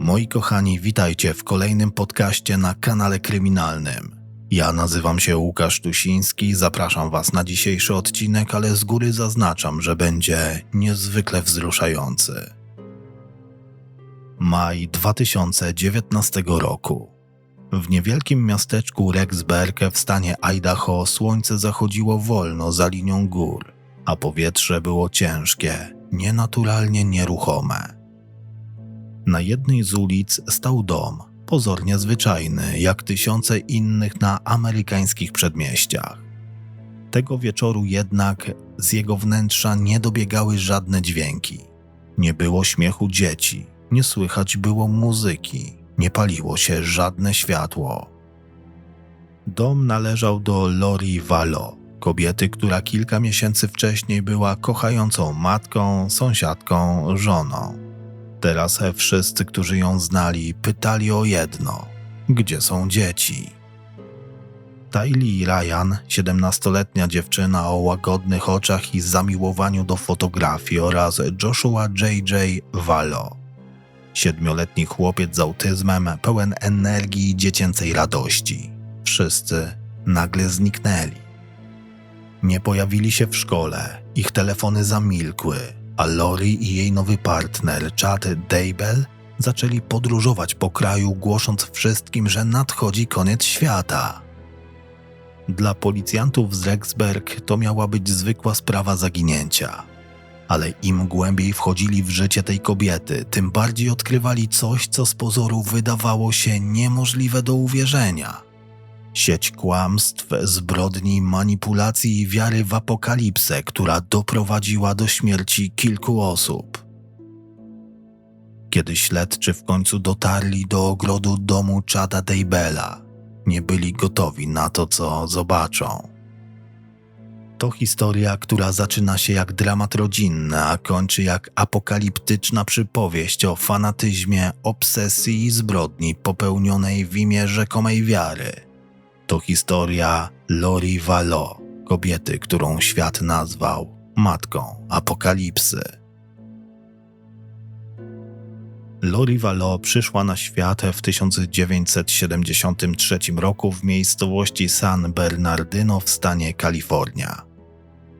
Moi kochani, witajcie w kolejnym podcaście na kanale kryminalnym. Ja nazywam się Łukasz Tusiński, zapraszam Was na dzisiejszy odcinek, ale z góry zaznaczam, że będzie niezwykle wzruszający. Maj 2019 roku. W niewielkim miasteczku Rexburg w stanie Idaho słońce zachodziło wolno za linią gór, a powietrze było ciężkie, nienaturalnie nieruchome. Na jednej z ulic stał dom, pozornie zwyczajny, jak tysiące innych na amerykańskich przedmieściach. Tego wieczoru jednak z jego wnętrza nie dobiegały żadne dźwięki. Nie było śmiechu dzieci, nie słychać było muzyki, nie paliło się żadne światło. Dom należał do Lori Valo, kobiety, która kilka miesięcy wcześniej była kochającą matką, sąsiadką, żoną. Teraz wszyscy, którzy ją znali, pytali o jedno: gdzie są dzieci? Tylee Ryan, 17-letnia dziewczyna o łagodnych oczach i zamiłowaniu do fotografii oraz Joshua J.J. Valo, siedmioletni chłopiec z autyzmem, pełen energii i dziecięcej radości. Wszyscy nagle zniknęli. Nie pojawili się w szkole, ich telefony zamilkły, a Lori i jej nowy partner, Chad Daybell, zaczęli podróżować po kraju, głosząc wszystkim, że nadchodzi koniec świata. Dla policjantów z Rexburg to miała być zwykła sprawa zaginięcia. Ale im głębiej wchodzili w życie tej kobiety, tym bardziej odkrywali coś, co z pozoru wydawało się niemożliwe do uwierzenia. Sieć kłamstw, zbrodni, manipulacji i wiary w apokalipsę, która doprowadziła do śmierci kilku osób. Kiedy śledczy w końcu dotarli do ogrodu domu Chada Daybella, nie byli gotowi na to, co zobaczą. To historia, która zaczyna się jak dramat rodzinny, a kończy jak apokaliptyczna przypowieść o fanatyzmie, obsesji i zbrodni popełnionej w imię rzekomej wiary. To historia Lori Valo, kobiety, którą świat nazwał matką apokalipsy. Lori Valo przyszła na świat w 1973 roku w miejscowości San Bernardino w stanie Kalifornia.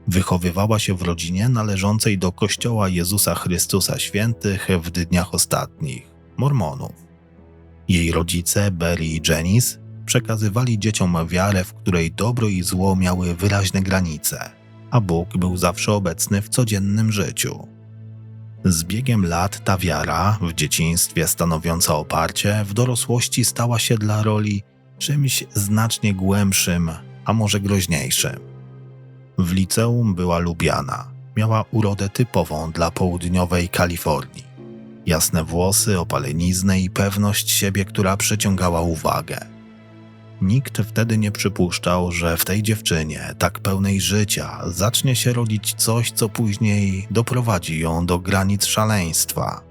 Wychowywała się w rodzinie należącej do Kościoła Jezusa Chrystusa Świętych w dniach ostatnich, Mormonów. Jej rodzice, Barry i Janice, przekazywali dzieciom wiarę, w której dobro i zło miały wyraźne granice, a Bóg był zawsze obecny w codziennym życiu. Z biegiem lat ta wiara, w dzieciństwie stanowiąca oparcie, w dorosłości stała się dla roli czymś znacznie głębszym, a może groźniejszym. W liceum była lubiana, miała urodę typową dla południowej Kalifornii. Jasne włosy, opaleniznę i pewność siebie, która przyciągała uwagę. Nikt wtedy nie przypuszczał, że w tej dziewczynie, tak pełnej życia, zacznie się rodzić coś, co później doprowadzi ją do granic szaleństwa.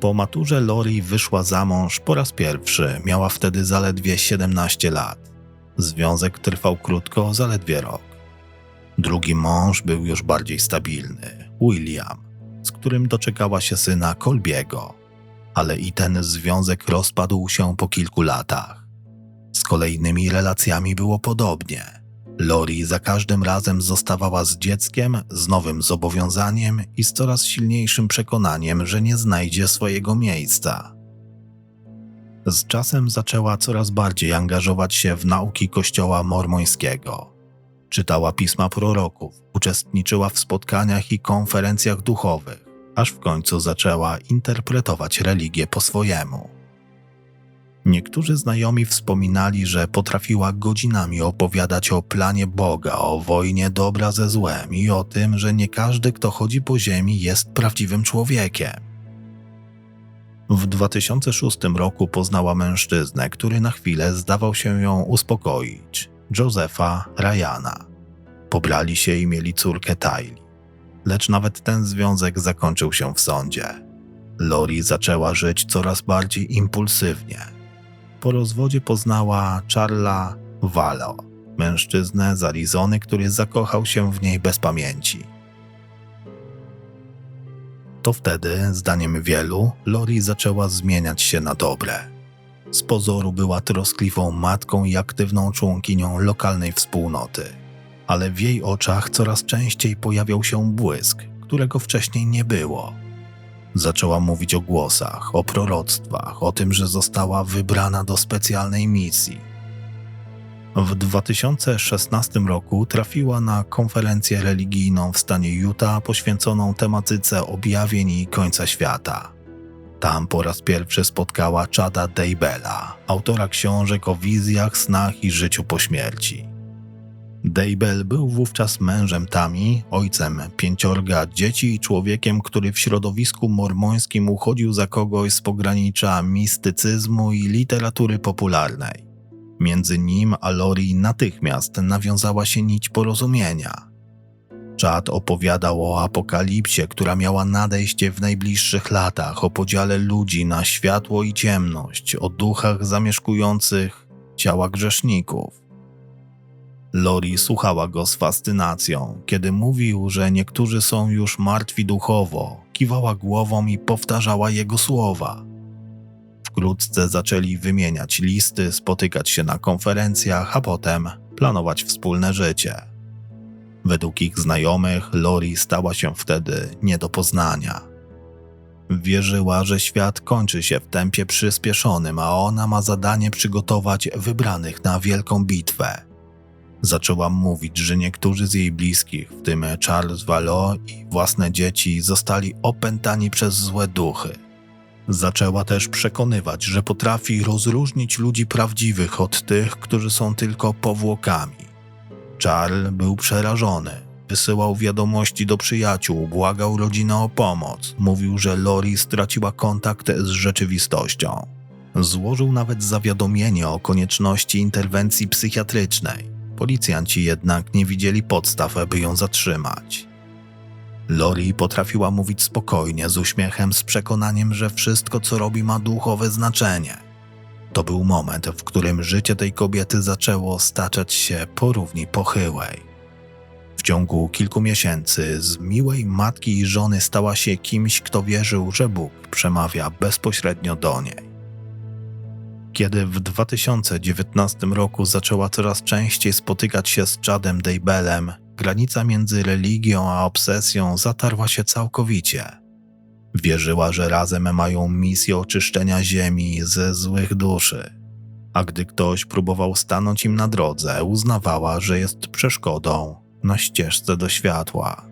Po maturze Lori wyszła za mąż po raz pierwszy, miała wtedy zaledwie 17 lat. Związek trwał krótko, zaledwie rok. Drugi mąż był już bardziej stabilny, William, z którym doczekała się syna Colbiego, ale i ten związek rozpadł się po kilku latach. Z kolejnymi relacjami było podobnie. Lori za każdym razem zostawała z dzieckiem, z nowym zobowiązaniem i z coraz silniejszym przekonaniem, że nie znajdzie swojego miejsca. Z czasem zaczęła coraz bardziej angażować się w nauki kościoła mormońskiego. Czytała pisma proroków, uczestniczyła w spotkaniach i konferencjach duchowych, aż w końcu zaczęła interpretować religię po swojemu. Niektórzy znajomi wspominali, że potrafiła godzinami opowiadać o planie Boga, o wojnie dobra ze złem i o tym, że nie każdy, kto chodzi po ziemi, jest prawdziwym człowiekiem. W 2006 roku poznała mężczyznę, który na chwilę zdawał się ją uspokoić Josefa Ryana. Pobrali się i mieli córkę Tylee. Lecz nawet ten związek zakończył się w sądzie. Lori zaczęła żyć coraz bardziej impulsywnie. Po rozwodzie poznała Charla Valo, mężczyznę z Arizony, który zakochał się w niej bez pamięci. To wtedy, zdaniem wielu, Lori zaczęła zmieniać się na dobre. Z pozoru była troskliwą matką i aktywną członkinią lokalnej wspólnoty, ale w jej oczach coraz częściej pojawiał się błysk, którego wcześniej nie było. Zaczęła mówić o głosach, o proroctwach, o tym, że została wybrana do specjalnej misji. W 2016 roku trafiła na konferencję religijną w stanie Utah poświęconą tematyce objawień i końca świata. Tam po raz pierwszy spotkała Chada Daybella, autora książek o wizjach, snach i życiu po śmierci. Daybell był wówczas mężem Tami, ojcem pięciorga dzieci i człowiekiem, który w środowisku mormońskim uchodził za kogoś z pogranicza mistycyzmu i literatury popularnej. Między nim a Lori natychmiast nawiązała się nić porozumienia. Chad opowiadał o apokalipsie, która miała nadejść w najbliższych latach, o podziale ludzi na światło i ciemność, o duchach zamieszkujących ciała grzeszników. Lori słuchała go z fascynacją. Kiedy mówił, że niektórzy są już martwi duchowo, kiwała głową i powtarzała jego słowa. Wkrótce zaczęli wymieniać listy, spotykać się na konferencjach, a potem planować wspólne życie. Według ich znajomych, Lori stała się wtedy nie do poznania. Wierzyła, że świat kończy się w tempie przyspieszonym, a ona ma zadanie przygotować wybranych na wielką bitwę. Zaczęła mówić, że niektórzy z jej bliskich, w tym Charles Vallot i własne dzieci, zostali opętani przez złe duchy. Zaczęła też przekonywać, że potrafi rozróżnić ludzi prawdziwych od tych, którzy są tylko powłokami. Charles był przerażony. Wysyłał wiadomości do przyjaciół, błagał rodzinę o pomoc. Mówił, że Lori straciła kontakt z rzeczywistością. Złożył nawet zawiadomienie o konieczności interwencji psychiatrycznej. Policjanci jednak nie widzieli podstaw, by ją zatrzymać. Lori potrafiła mówić spokojnie, z uśmiechem, z przekonaniem, że wszystko, co robi, ma duchowe znaczenie. To był moment, w którym życie tej kobiety zaczęło staczać się po równi pochyłej. W ciągu kilku miesięcy z miłej matki i żony stała się kimś, kto wierzył, że Bóg przemawia bezpośrednio do niej. Kiedy w 2019 roku zaczęła coraz częściej spotykać się z Chadem Daybellem, granica między religią a obsesją zatarła się całkowicie. Wierzyła, że razem mają misję oczyszczenia ziemi ze złych duszy. A gdy ktoś próbował stanąć im na drodze, uznawała, że jest przeszkodą na ścieżce do światła.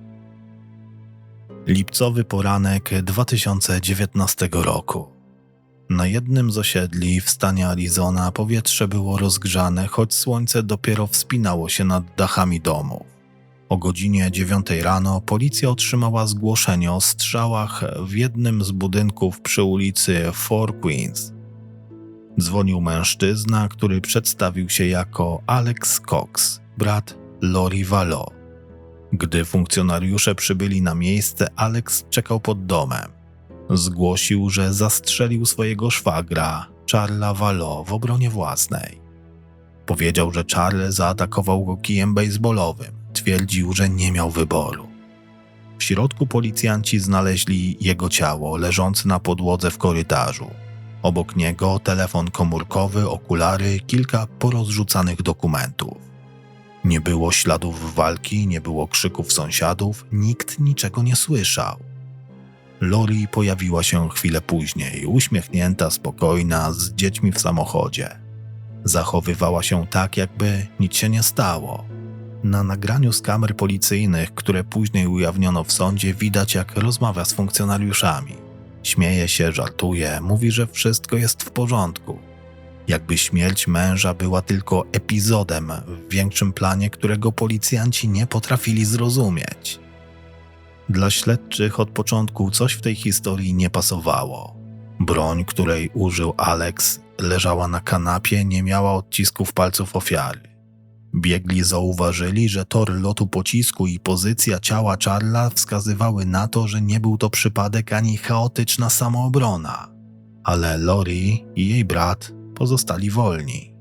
Lipcowy poranek 2019 roku. Na jednym z osiedli w stanie Arizona powietrze było rozgrzane, choć słońce dopiero wspinało się nad dachami domów. O godzinie 9 rano policja otrzymała zgłoszenie o strzałach w jednym z budynków przy ulicy Four Queens. Dzwonił mężczyzna, który przedstawił się jako Alex Cox, brat Lori Valo. Gdy funkcjonariusze przybyli na miejsce, Alex czekał pod domem. Zgłosił, że zastrzelił swojego szwagra, Charlesa Valo, w obronie własnej. Powiedział, że Charles zaatakował go kijem baseballowym. Twierdził, że nie miał wyboru. W środku policjanci znaleźli jego ciało leżące na podłodze w korytarzu. Obok niego telefon komórkowy, okulary, kilka porozrzucanych dokumentów. Nie było śladów walki, nie było krzyków sąsiadów, nikt niczego nie słyszał. Lori pojawiła się chwilę później, uśmiechnięta, spokojna, z dziećmi w samochodzie. Zachowywała się tak, jakby nic się nie stało. Na nagraniu z kamer policyjnych, które później ujawniono w sądzie, widać, jak rozmawia z funkcjonariuszami. Śmieje się, żartuje, mówi, że wszystko jest w porządku. Jakby śmierć męża była tylko epizodem w większym planie, którego policjanci nie potrafili zrozumieć. Dla śledczych od początku coś w tej historii nie pasowało. Broń, której użył Alex, leżała na kanapie, nie miała odcisków palców ofiary. Biegli zauważyli, że tor lotu pocisku i pozycja ciała Charla wskazywały na to, że nie był to przypadek ani chaotyczna samoobrona. Ale Lori i jej brat pozostali wolni.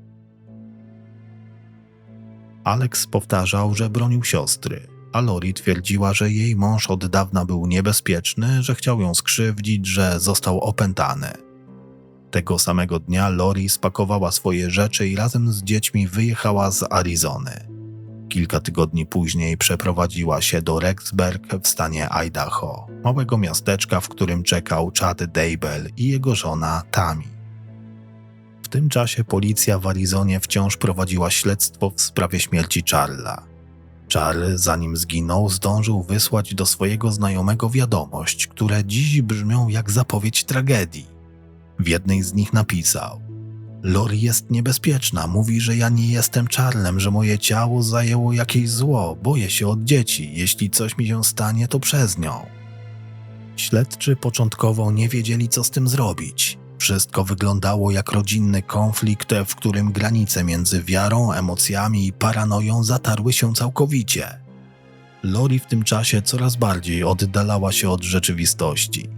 Alex powtarzał, że bronił siostry, a Lori twierdziła, że jej mąż od dawna był niebezpieczny, że chciał ją skrzywdzić, że został opętany. Tego samego dnia Lori spakowała swoje rzeczy i razem z dziećmi wyjechała z Arizony. Kilka tygodni później przeprowadziła się do Rexburg w stanie Idaho, małego miasteczka, w którym czekał Chad Daybell i jego żona Tammy. W tym czasie policja w Arizonie wciąż prowadziła śledztwo w sprawie śmierci Charla. Charles, zanim zginął, zdążył wysłać do swojego znajomego wiadomość, które dziś brzmią jak zapowiedź tragedii. W jednej z nich napisał: Lori jest niebezpieczna, mówi, że ja nie jestem Charlem, że moje ciało zajęło jakieś zło, boję się od dzieci, jeśli coś mi się stanie, to przez nią. Śledczy początkowo nie wiedzieli, co z tym zrobić. Wszystko wyglądało jak rodzinny konflikt, w którym granice między wiarą, emocjami i paranoją zatarły się całkowicie. Lori w tym czasie coraz bardziej oddalała się od rzeczywistości.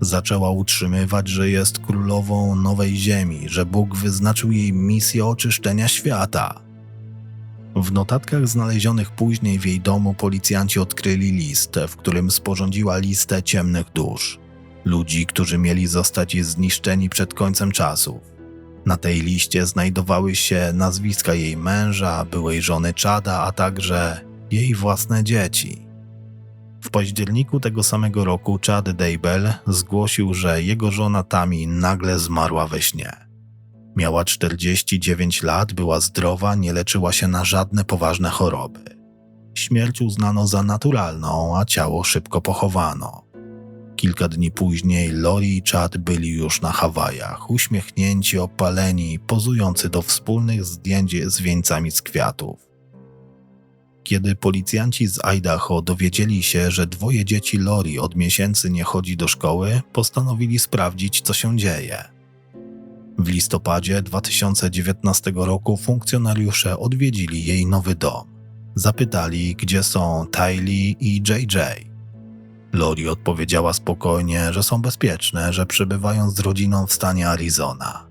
Zaczęła utrzymywać, że jest królową nowej ziemi, że Bóg wyznaczył jej misję oczyszczenia świata. W notatkach znalezionych później w jej domu policjanci odkryli list, w którym sporządziła listę ciemnych dusz ludzi, którzy mieli zostać zniszczeni przed końcem czasów. Na tej liście znajdowały się nazwiska jej męża, byłej żony Chada, a także jej własne dzieci. W październiku tego samego roku Chad Daybell zgłosił, że jego żona Tami nagle zmarła we śnie. Miała 49 lat, była zdrowa, nie leczyła się na żadne poważne choroby. Śmierć uznano za naturalną, a ciało szybko pochowano. Kilka dni później Lori i Chad byli już na Hawajach, uśmiechnięci, opaleni, pozujący do wspólnych zdjęć z wieńcami z kwiatów. Kiedy policjanci z Idaho dowiedzieli się, że dwoje dzieci Lori od miesięcy nie chodzi do szkoły, postanowili sprawdzić, co się dzieje. W listopadzie 2019 roku funkcjonariusze odwiedzili jej nowy dom. Zapytali, gdzie są Tylee i JJ. Lori odpowiedziała spokojnie, że są bezpieczne, że przebywają z rodziną w stanie Arizona.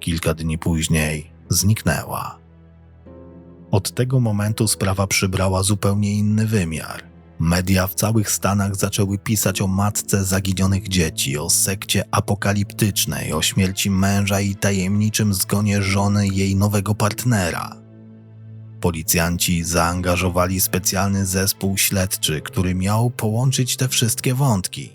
Kilka dni później zniknęła. Od tego momentu sprawa przybrała zupełnie inny wymiar. Media w całych Stanach zaczęły pisać o matce zaginionych dzieci, o sekcie apokaliptycznej, o śmierci męża i tajemniczym zgonie żony jej nowego partnera. Policjanci zaangażowali specjalny zespół śledczy, który miał połączyć te wszystkie wątki.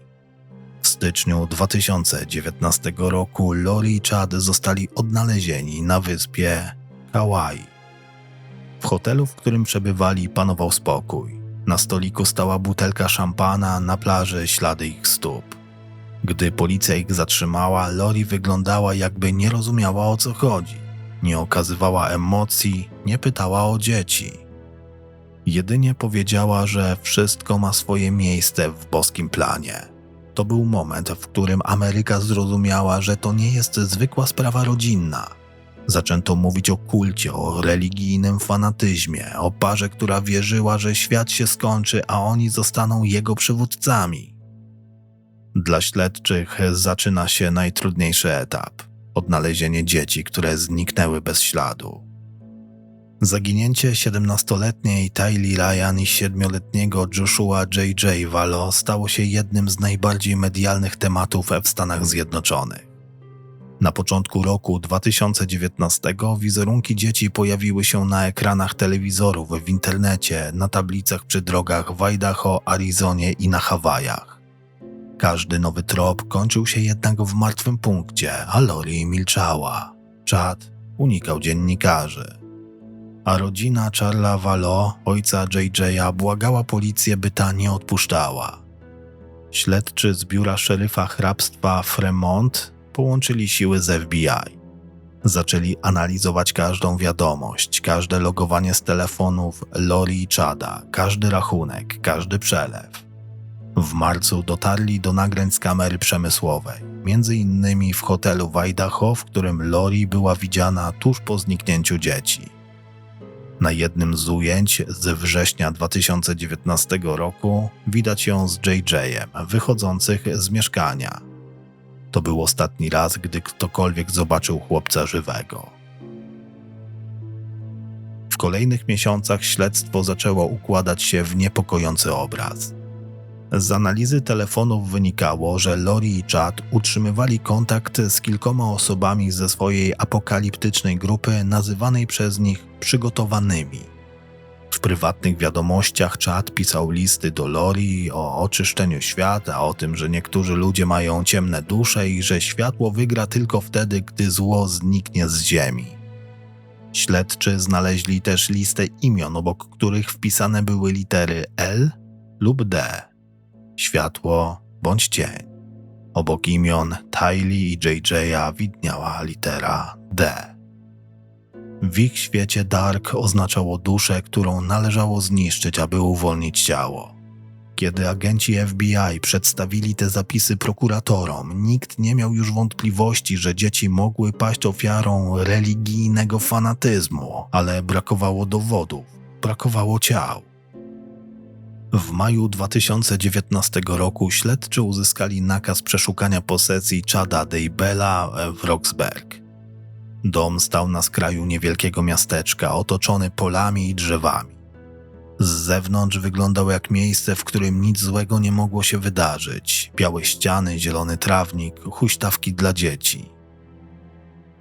W styczniu 2019 roku Lori i Chad zostali odnalezieni na wyspie Kauai. W hotelu, w którym przebywali, panował spokój. Na stoliku stała butelka szampana, na plaży ślady ich stóp. Gdy policja ich zatrzymała, Lori wyglądała jakby nie rozumiała o co chodzi. Nie okazywała emocji, nie pytała o dzieci. Jedynie powiedziała, że wszystko ma swoje miejsce w boskim planie. To był moment, w którym Ameryka zrozumiała, że to nie jest zwykła sprawa rodzinna. Zaczęto mówić o kulcie, o religijnym fanatyzmie, o parze, która wierzyła, że świat się skończy, a oni zostaną jego przywódcami. Dla śledczych zaczyna się najtrudniejszy etap odnalezienie dzieci, które zniknęły bez śladu. Zaginięcie 17-letniej Tylee Ryan i 7-letniego Joshua J.J. Valo stało się jednym z najbardziej medialnych tematów w Stanach Zjednoczonych. Na początku roku 2019 wizerunki dzieci pojawiły się na ekranach telewizorów, w internecie, na tablicach przy drogach w Idaho, Arizonie i na Hawajach. Każdy nowy trop kończył się jednak w martwym punkcie, a Lori milczała. Chad unikał dziennikarzy. A rodzina Charla Valo, ojca JJ'a, błagała policję, by ta nie odpuszczała. Śledczy z biura szeryfa hrabstwa Fremont połączyli siły z FBI. Zaczęli analizować każdą wiadomość, każde logowanie z telefonów Lori i Chada, każdy rachunek, każdy przelew. W marcu dotarli do nagrań z kamery przemysłowej, między innymi w hotelu w Idaho, w którym Lori była widziana tuż po zniknięciu dzieci. Na jednym z ujęć z września 2019 roku widać ją z JJ-em wychodzących z mieszkania. To był ostatni raz, gdy ktokolwiek zobaczył chłopca żywego. W kolejnych miesiącach śledztwo zaczęło układać się w niepokojący obraz. Z analizy telefonów wynikało, że Lori i Chad utrzymywali kontakt z kilkoma osobami ze swojej apokaliptycznej grupy, nazywanej przez nich przygotowanymi. W prywatnych wiadomościach Chad pisał listy do Lori o oczyszczeniu świata, o tym, że niektórzy ludzie mają ciemne dusze i że światło wygra tylko wtedy, gdy zło zniknie z ziemi. Śledczy znaleźli też listę imion, obok których wpisane były litery L lub D. Światło bądź cień. Obok imion Tylee i JJ'a widniała litera D. W ich świecie Dark oznaczało duszę, którą należało zniszczyć, aby uwolnić ciało. Kiedy agenci FBI przedstawili te zapisy prokuratorom, nikt nie miał już wątpliwości, że dzieci mogły paść ofiarą religijnego fanatyzmu, ale brakowało dowodów, brakowało ciał. W maju 2019 roku śledczy uzyskali nakaz przeszukania posesji Chada Deibela w Roxburgh. Dom stał na skraju niewielkiego miasteczka, otoczony polami i drzewami. Z zewnątrz wyglądał jak miejsce, w którym nic złego nie mogło się wydarzyć. Białe ściany, zielony trawnik, huśtawki dla dzieci.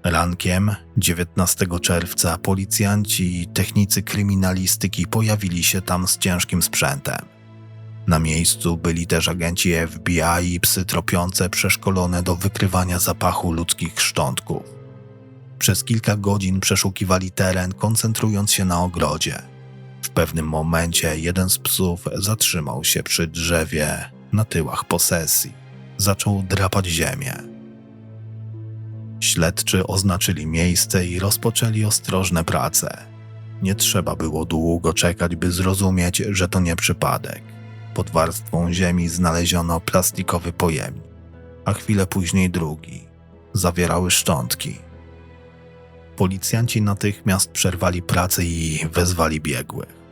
Rankiem 19 czerwca policjanci i technicy kryminalistyki pojawili się tam z ciężkim sprzętem. Na miejscu byli też agenci FBI i psy tropiące przeszkolone do wykrywania zapachu ludzkich szczątków. Przez kilka godzin przeszukiwali teren, koncentrując się na ogrodzie. W pewnym momencie jeden z psów zatrzymał się przy drzewie na tyłach posesji. Zaczął drapać ziemię. Śledczy oznaczyli miejsce i rozpoczęli ostrożne prace. Nie trzeba było długo czekać, by zrozumieć, że to nie przypadek. Pod warstwą ziemi znaleziono plastikowy pojemnik, a chwilę później drugi. Zawierały szczątki. Policjanci natychmiast przerwali pracę i wezwali biegłych.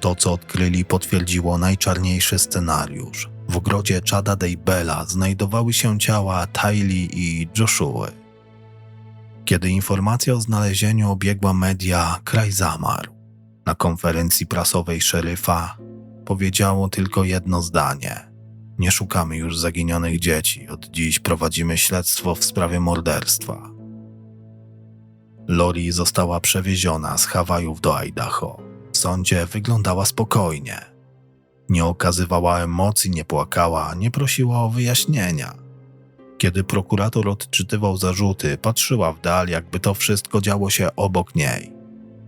To, co odkryli, potwierdziło najczarniejszy scenariusz. W ogrodzie Chada Deibela znajdowały się ciała Tylee i Joshua. Kiedy informacja o znalezieniu obiegła media, kraj zamarł. Na konferencji prasowej szeryfa powiedziało tylko jedno zdanie. Nie szukamy już zaginionych dzieci, od dziś prowadzimy śledztwo w sprawie morderstwa. Lori została przewieziona z Hawajów do Idaho. W sądzie wyglądała spokojnie. Nie okazywała emocji, nie płakała, nie prosiła o wyjaśnienia. Kiedy prokurator odczytywał zarzuty, patrzyła w dal, jakby to wszystko działo się obok niej.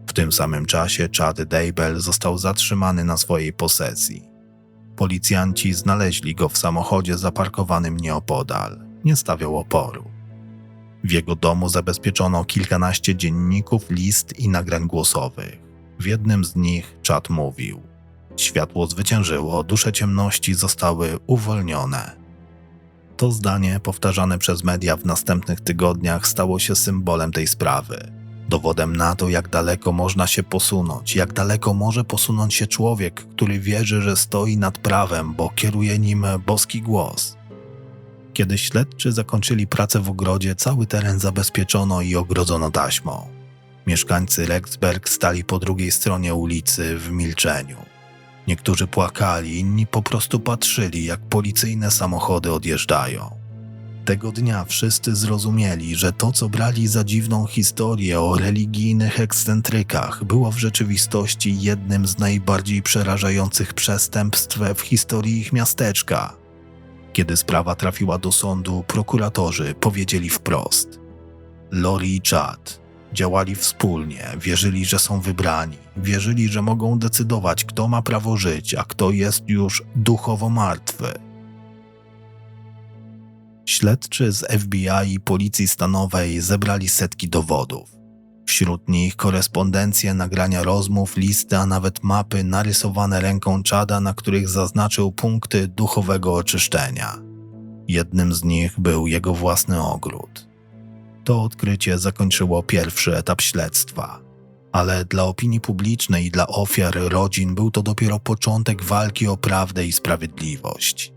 W tym samym czasie Chad Deibel został zatrzymany na swojej posesji. Policjanci znaleźli go w samochodzie zaparkowanym nieopodal. Nie stawiał oporu. W jego domu zabezpieczono kilkanaście dzienników, list i nagrań głosowych. W jednym z nich Chad mówił: Światło zwyciężyło, dusze ciemności zostały uwolnione. To zdanie, powtarzane przez media w następnych tygodniach, stało się symbolem tej sprawy. Dowodem na to, jak daleko można się posunąć, jak daleko może posunąć się człowiek, który wierzy, że stoi nad prawem, bo kieruje nim boski głos. Kiedy śledczy zakończyli pracę w ogrodzie, cały teren zabezpieczono i ogrodzono taśmą. Mieszkańcy Rexburg stali po drugiej stronie ulicy w milczeniu. Niektórzy płakali, inni po prostu patrzyli, jak policyjne samochody odjeżdżają. Tego dnia wszyscy zrozumieli, że to, co brali za dziwną historię o religijnych ekscentrykach, było w rzeczywistości jednym z najbardziej przerażających przestępstw w historii ich miasteczka. Kiedy sprawa trafiła do sądu, prokuratorzy powiedzieli wprost: Lori i Chad działali wspólnie, wierzyli, że są wybrani, wierzyli, że mogą decydować, kto ma prawo żyć, a kto jest już duchowo martwy. Śledczy z FBI i Policji Stanowej zebrali setki dowodów. Wśród nich korespondencje, nagrania rozmów, listy, a nawet mapy narysowane ręką Czada, na których zaznaczył punkty duchowego oczyszczenia. Jednym z nich był jego własny ogród. To odkrycie zakończyło pierwszy etap śledztwa, ale dla opinii publicznej i dla ofiar rodzin był to dopiero początek walki o prawdę i sprawiedliwość.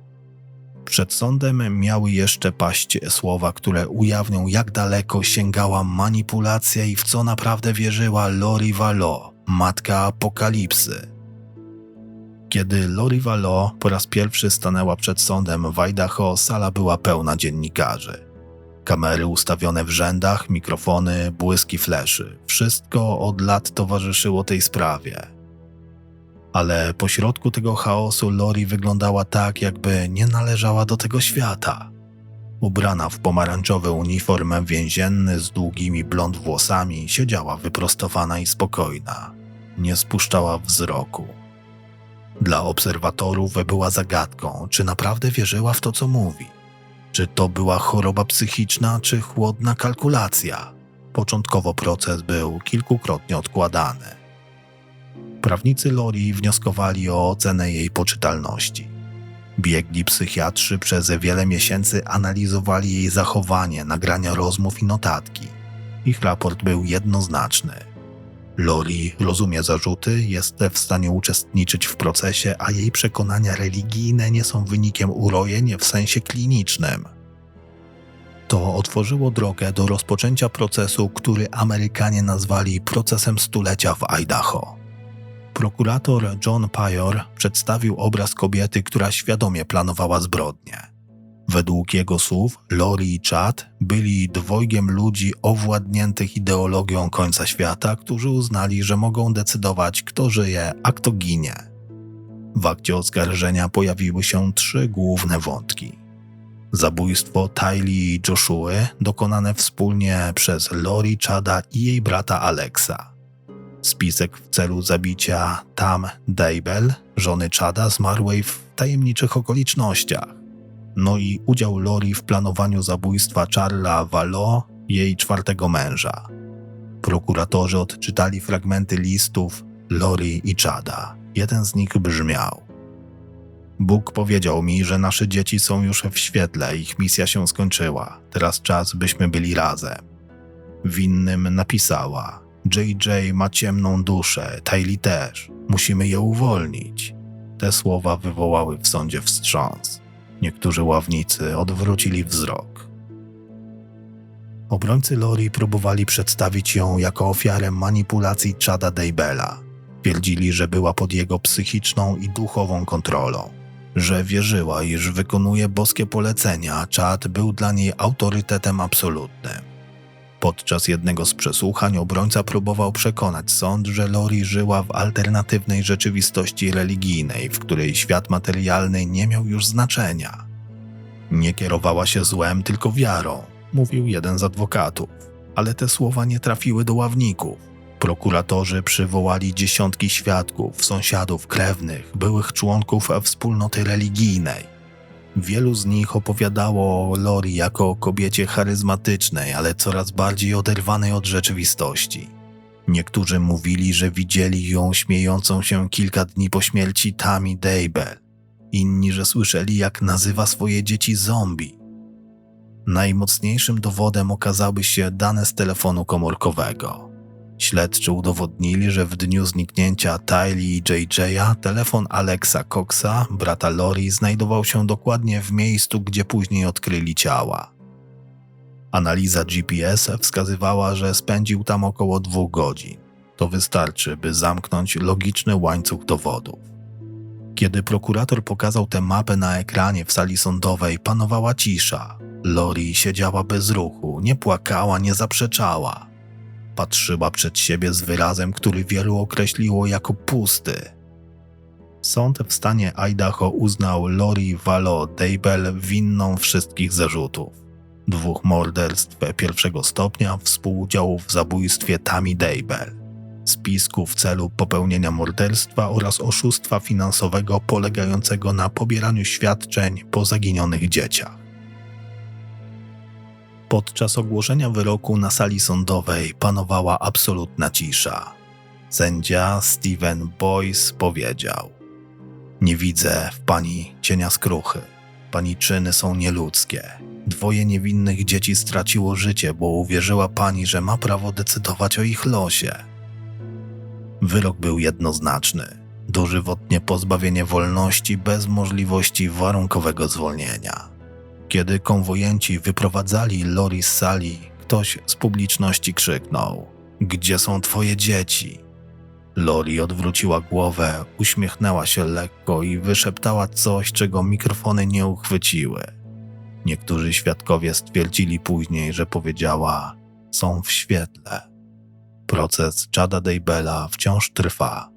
Przed sądem miały jeszcze paść słowa, które ujawnią, jak daleko sięgała manipulacja i w co naprawdę wierzyła Lori Valo, matka apokalipsy. Kiedy Lori Vallo po raz pierwszy stanęła przed sądem w Idaho, sala była pełna dziennikarzy. Kamery ustawione w rzędach, mikrofony, błyski fleszy. Wszystko od lat towarzyszyło tej sprawie. Ale pośrodku tego chaosu Lori wyglądała tak, jakby nie należała do tego świata. Ubrana w pomarańczowy uniform więzienny z długimi blond włosami, siedziała wyprostowana i spokojna. Nie spuszczała wzroku. Dla obserwatorów była zagadką, czy naprawdę wierzyła w to, co mówi. Czy to była choroba psychiczna, czy chłodna kalkulacja? Początkowo proces był kilkukrotnie odkładany. Prawnicy Lori wnioskowali o ocenę jej poczytalności. Biegli psychiatrzy przez wiele miesięcy analizowali jej zachowanie, nagrania rozmów i notatki. Ich raport był jednoznaczny. Lori rozumie zarzuty, jest w stanie uczestniczyć w procesie, a jej przekonania religijne nie są wynikiem urojeń w sensie klinicznym. To otworzyło drogę do rozpoczęcia procesu, który Amerykanie nazwali procesem stulecia w Idaho. Prokurator John Payor przedstawił obraz kobiety, która świadomie planowała zbrodnie. Według jego słów, Lori i Chad byli dwojgiem ludzi owładniętych ideologią końca świata, którzy uznali, że mogą decydować, kto żyje, a kto ginie. W akcie oskarżenia pojawiły się trzy główne wątki. Zabójstwo Tylee i Joshua dokonane wspólnie przez Lori Chada i jej brata Alexa. Spisek w celu zabicia Tam Dable, żony Chada, zmarłej w tajemniczych okolicznościach no i udział Lori w planowaniu zabójstwa Charla Valo, jej czwartego męża. Prokuratorzy odczytali fragmenty listów Lori i Chada. Jeden z nich brzmiał: Bóg powiedział mi, że nasze dzieci są już w świetle, ich misja się skończyła. Teraz czas, byśmy byli razem. W innym napisała: JJ ma ciemną duszę, Tylee też. Musimy je uwolnić. Te słowa wywołały w sądzie wstrząs. Niektórzy ławnicy odwrócili wzrok. Obrońcy Lori próbowali przedstawić ją jako ofiarę manipulacji Chada Daybella. Twierdzili, że była pod jego psychiczną i duchową kontrolą, że wierzyła, iż wykonuje boskie polecenia, a Chad był dla niej autorytetem absolutnym. Podczas jednego z przesłuchań obrońca próbował przekonać sąd, że Lori żyła w alternatywnej rzeczywistości religijnej, w której świat materialny nie miał już znaczenia. Nie kierowała się złem, tylko wiarą, mówił jeden z adwokatów, ale te słowa nie trafiły do ławników. Prokuratorzy przywołali dziesiątki świadków, sąsiadów, krewnych, byłych członków wspólnoty religijnej Wielu z nich opowiadało o Lori jako o kobiecie charyzmatycznej, ale coraz bardziej oderwanej od rzeczywistości. Niektórzy mówili, że widzieli ją śmiejącą się kilka dni po śmierci Tammy Daybell. Inni, że słyszeli, jak nazywa swoje dzieci zombie. Najmocniejszym dowodem okazały się dane z telefonu komórkowego. Śledczy udowodnili, że w dniu zniknięcia Tylee i JJ'a telefon Alexa Coxa, brata Lori, znajdował się dokładnie w miejscu, gdzie później odkryli ciała. Analiza GPS wskazywała, że spędził tam około dwóch godzin. To wystarczy, by zamknąć logiczny łańcuch dowodów. Kiedy prokurator pokazał tę mapę na ekranie w sali sądowej, panowała cisza. Lori siedziała bez ruchu, nie płakała, nie zaprzeczała Patrzyła przed siebie z wyrazem, który wielu określiło jako pusty. Sąd w stanie Idaho uznał Lori Valo Daybell winną wszystkich zarzutów. Dwóch morderstw pierwszego stopnia, współudziału w zabójstwie Tammy Daybell, spisku w celu popełnienia morderstwa oraz oszustwa finansowego polegającego na pobieraniu świadczeń po zaginionych dzieciach. Podczas ogłoszenia wyroku na sali sądowej panowała absolutna cisza. Sędzia Steven Boyce powiedział: Nie widzę w pani cienia skruchy. Pani czyny są nieludzkie. Dwoje niewinnych dzieci straciło życie, bo uwierzyła pani, że ma prawo decydować o ich losie. Wyrok był jednoznaczny: dożywotnie pozbawienie wolności bez możliwości warunkowego zwolnienia. Kiedy konwojenci wyprowadzali Lori z sali, ktoś z publiczności krzyknął: Gdzie są twoje dzieci? Lori odwróciła głowę, uśmiechnęła się lekko i wyszeptała coś, czego mikrofony nie uchwyciły. Niektórzy świadkowie stwierdzili później, że powiedziała: Są w świetle. Proces Chada Daybella wciąż trwa.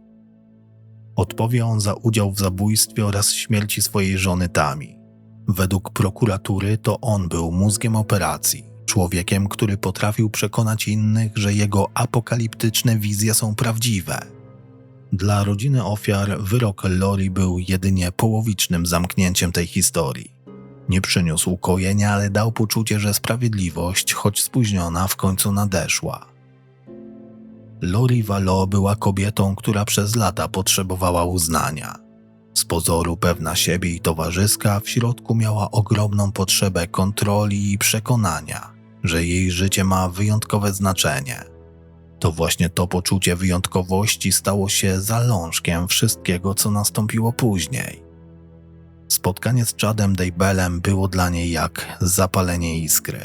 Odpowie on za udział w zabójstwie oraz śmierci swojej żony Tami. Według prokuratury to on był mózgiem operacji, człowiekiem, który potrafił przekonać innych, że jego apokaliptyczne wizje są prawdziwe. Dla rodziny ofiar wyrok Lori był jedynie połowicznym zamknięciem tej historii. Nie przyniósł ukojenia, ale dał poczucie, że sprawiedliwość, choć spóźniona, w końcu nadeszła. Lori Valo była kobietą, która przez lata potrzebowała uznania. Z pozoru pewna siebie i towarzyska, w środku miała ogromną potrzebę kontroli i przekonania, że jej życie ma wyjątkowe znaczenie. To właśnie to poczucie wyjątkowości stało się zalążkiem wszystkiego, co nastąpiło później. Spotkanie z Chadem Daybellem było dla niej jak zapalenie iskry.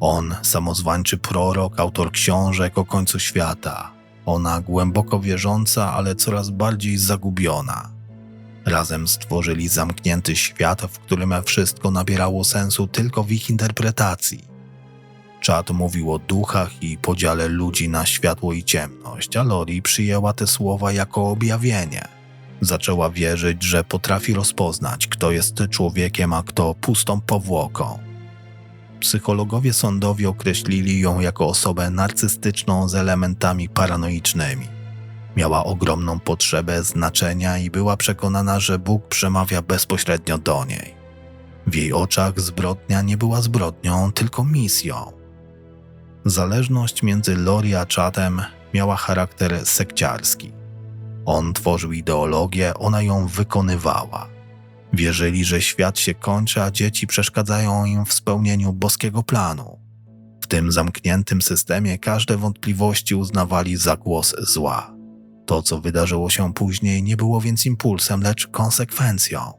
On, samozwańczy prorok, autor książek o końcu świata. Ona głęboko wierząca, ale coraz bardziej zagubiona. Razem stworzyli zamknięty świat, w którym wszystko nabierało sensu tylko w ich interpretacji. Chad mówił o duchach i podziale ludzi na światło i ciemność, a Lori przyjęła te słowa jako objawienie. Zaczęła wierzyć, że potrafi rozpoznać, kto jest człowiekiem, a kto pustą powłoką. Psychologowie sądowi określili ją jako osobę narcystyczną z elementami paranoicznymi. Miała ogromną potrzebę znaczenia i była przekonana, że Bóg przemawia bezpośrednio do niej. W jej oczach zbrodnia nie była zbrodnią, tylko misją. Zależność między Lori a Chatem miała charakter sekciarski. On tworzył ideologię, ona ją wykonywała. Wierzyli, że świat się kończy, a dzieci przeszkadzają im w spełnieniu boskiego planu. W tym zamkniętym systemie każde wątpliwości uznawali za głos zła. To, co wydarzyło się później, nie było więc impulsem, lecz konsekwencją.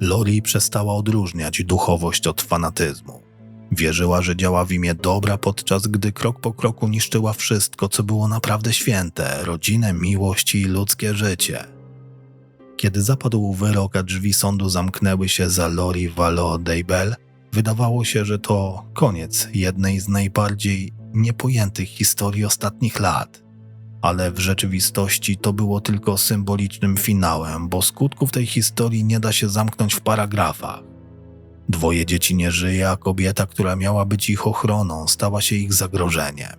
Lori przestała odróżniać duchowość od fanatyzmu. Wierzyła, że działa w imię dobra, podczas gdy krok po kroku niszczyła wszystko, co było naprawdę święte rodzinę, miłość i ludzkie życie. Kiedy zapadł wyrok, a drzwi sądu zamknęły się za Lori Valo Daybell, wydawało się, że to koniec jednej z najbardziej niepojętych historii ostatnich lat. Ale w rzeczywistości to było tylko symbolicznym finałem, bo skutków tej historii nie da się zamknąć w paragrafach. Dwoje dzieci nie żyje, a kobieta, która miała być ich ochroną, stała się ich zagrożeniem.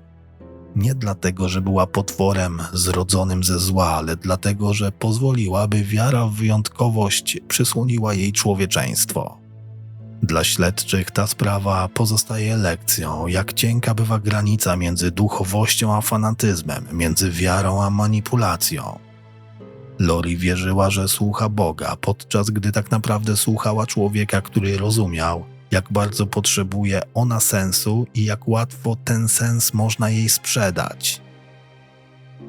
Nie dlatego, że była potworem zrodzonym ze zła, ale dlatego, że pozwoliła, by wiara w wyjątkowość przysłoniła jej człowieczeństwo. Dla śledczych ta sprawa pozostaje lekcją, jak cienka bywa granica między duchowością a fanatyzmem, między wiarą a manipulacją. Lori wierzyła, że słucha Boga, podczas gdy tak naprawdę słuchała człowieka, który rozumiał, jak bardzo potrzebuje ona sensu i jak łatwo ten sens można jej sprzedać.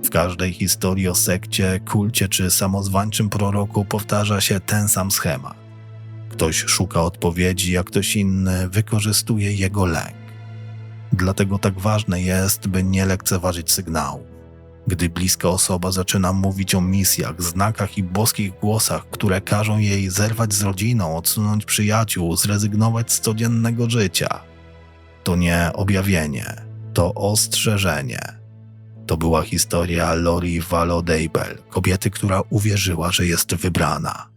W każdej historii o sekcie, kulcie czy samozwańczym proroku powtarza się ten sam schemat. Ktoś szuka odpowiedzi, a ktoś inny wykorzystuje jego lęk. Dlatego tak ważne jest, by nie lekceważyć sygnału. Gdy bliska osoba zaczyna mówić o misjach, znakach i boskich głosach, które każą jej zerwać z rodziną, odsunąć przyjaciół, zrezygnować z codziennego życia, to nie objawienie, to ostrzeżenie. To była historia Lori Valo kobiety, która uwierzyła, że jest wybrana,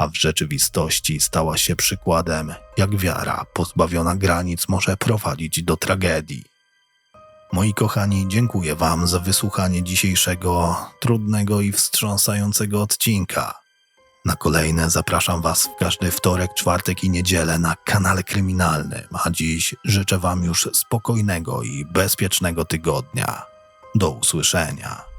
a w rzeczywistości stała się przykładem, jak wiara pozbawiona granic może prowadzić do tragedii. Moi kochani, dziękuję Wam za wysłuchanie dzisiejszego trudnego i wstrząsającego odcinka. Na kolejne zapraszam Was w każdy wtorek, czwartek i niedzielę na kanale kryminalnym, a dziś życzę Wam już spokojnego i bezpiecznego tygodnia. Do usłyszenia.